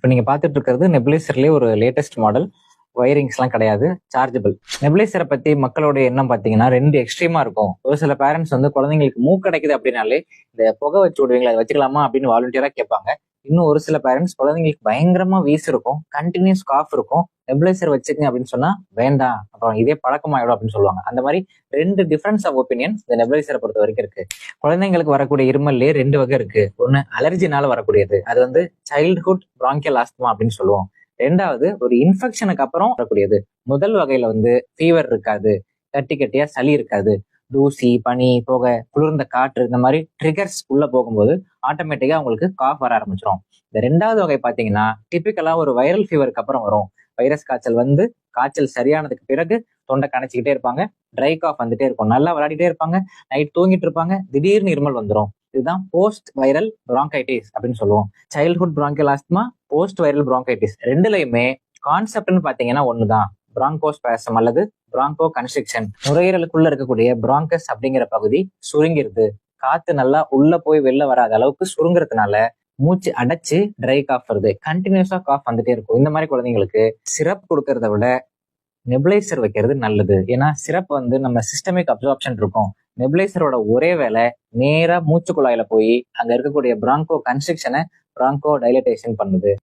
இப்போ நீங்கள் பார்த்துட்டு இருக்கிறது நெபுலைசர்லேயே ஒரு லேட்டஸ்ட் மாடல் ஒயரிங்ஸ்லாம் கிடையாது. சார்ஜபிள் நெப்லேசரை பற்றி மக்களோட எண்ணம் பார்த்தீங்கன்னா ரெண்டு எக்ஸ்ட்ரீமாக இருக்கும். ஒரு சில பேரண்ட்ஸ் வந்து குழந்தைங்களுக்கு மூக்கு கிடைக்குது அப்படின்னாலே இந்த புகை வச்சு விடுவீங்களா? அதை வச்சுக்கலாமா அப்படின்னு வாலண்டியராக கேட்பாங்க. இன்னும் ஒரு சில பேரண்ட்ஸ் குழந்தைங்களுக்கு பயங்கரமா வீஸ் இருக்கும். கண்டினியூஸ் காஃப் இருக்கும். நெபுலைசர் வச்சுக்கங்க அப்படின்னு சொன்னா வேண்டாம் அப்புறம் இதே பழக்கமாயிடும் அப்படின்னு சொல்லுவாங்க. அந்த மாதிரி ரெண்டு டிஃபரன்ஸ் ஆஃப் ஒப்பீனியன் இந்த நெபுலைசரை பொறுத்த வரைக்கும் இருக்கு. குழந்தைங்களுக்கு வரக்கூடிய இருமல்லே ரெண்டு வகை இருக்கு. ஒன்னு அலர்ஜினால வரக்கூடியது. அது வந்து சைல்ட்ஹுட் பிராங்கியல் ஆஸ்துமா அப்படின்னு சொல்லுவோம். ரெண்டாவது ஒரு இன்ஃபெக்ஷனுக்கு அப்புறம் வரக்கூடியது. முதல் வகையில வந்து ஃபீவர் இருக்காது. கட்டி கட்டியா சளி இருக்காது. தூசி பனி புகை குளிர்ந்த காற்று இந்த மாதிரி ட்ரிகர்ஸ் உள்ள போகும்போது ஆட்டோமேட்டிக்கா உங்களுக்கு காஃப் வர ஆரம்பிச்சிடும் இந்த ரெண்டாவது வகை பாத்தீங்கன்னா டிபிக்கலா ஒரு வைரல் ஃபீவருக்கு அப்புறம் வரும். வைரஸ் காய்ச்சல் வந்து காய்ச்சல் சரியானதுக்கு பிறகு தொண்டை கணச்சிக்கிட்டே இருப்பாங்க ட்ரை காஃப் வந்துட்டே இருக்கும். நல்லா விளையாடிட்டே இருப்பாங்க நைட் தூங்கிட்டு இருப்பாங்க திடீர்னு இருமல் வந்துடும் இதுதான் போஸ்ட் வைரல் bronchitis அப்படின்னு சொல்லுவோம். Childhood bronchial asthma post viral bronchitis ரெண்டுலையுமே கான்செப்ட்னு பாத்தீங்கன்னா ஒண்ணுதான். பிராங்கோஸ்பாசம் அல்லது பிராங்கோ கன்ஸ்ட்ரிக்ஷன் நுரையீரலுக்குள்ள இருக்கக்கூடிய பிராங்கஸ் அப்படிங்கிற பகுதி சுருங்கிருது. காத்து நல்லா உள்ள போய் வெளில வராத அளவுக்கு சுருங்குறதுனால மூச்சு அடைச்சு ட்ரை காஃப் வருது. கண்டினியூஸா காஃப் வந்துட்டே இருக்கும். இந்த மாதிரி குழந்தைங்களுக்கு சிரப் கொடுக்கறத விட நெபுலைசர் வைக்கிறது நல்லது. ஏன்னா சிரப் வந்து நம்ம சிஸ்டமிக் அப்சார்ப்ஷன் இருக்கும். நெபுலைசரோட ஒரே வேலை நேரா மூச்சு குழாயில போய் அங்க இருக்கக்கூடிய பிராங்கோ கன்ஸ்ட்ரக்ஷனை பிராங்கோ டைலட்டேஷன் பண்ணுது.